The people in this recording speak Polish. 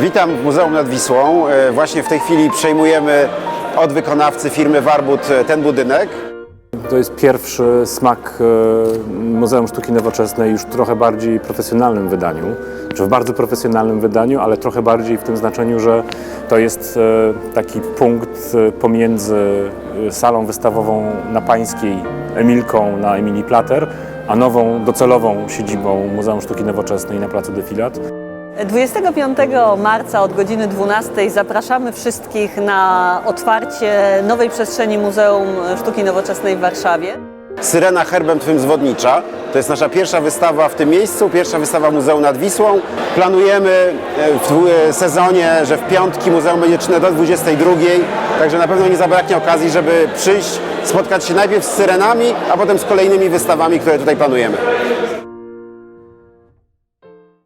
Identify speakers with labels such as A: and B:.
A: Witam w Muzeum nad Wisłą. E, Właśnie w tej chwili przejmujemy od wykonawcy firmy Warbut e, ten budynek.
B: To jest pierwszy smak e, Muzeum Sztuki Nowoczesnej już w trochę bardziej profesjonalnym wydaniu, czy w bardzo profesjonalnym wydaniu, ale trochę bardziej w tym znaczeniu, że to jest taki punkt pomiędzy salą wystawową na Pańskiej, Emilką na Emilii Plater, a nową docelową siedzibą Muzeum Sztuki Nowoczesnej na Placu Defilat.
C: 25 marca od godziny 12 zapraszamy wszystkich na otwarcie nowej przestrzeni Muzeum Sztuki Nowoczesnej w Warszawie.
A: Syrena herbem Twym zwodnicza. To jest nasza pierwsza wystawa w tym miejscu, pierwsza wystawa Muzeum nad Wisłą. Planujemy e, w e, sezonie, że w piątki muzeum będzie czynne do 22, także na pewno nie zabraknie okazji, żeby przyjść, spotkać się najpierw z syrenami, a potem z kolejnymi wystawami, które tutaj planujemy.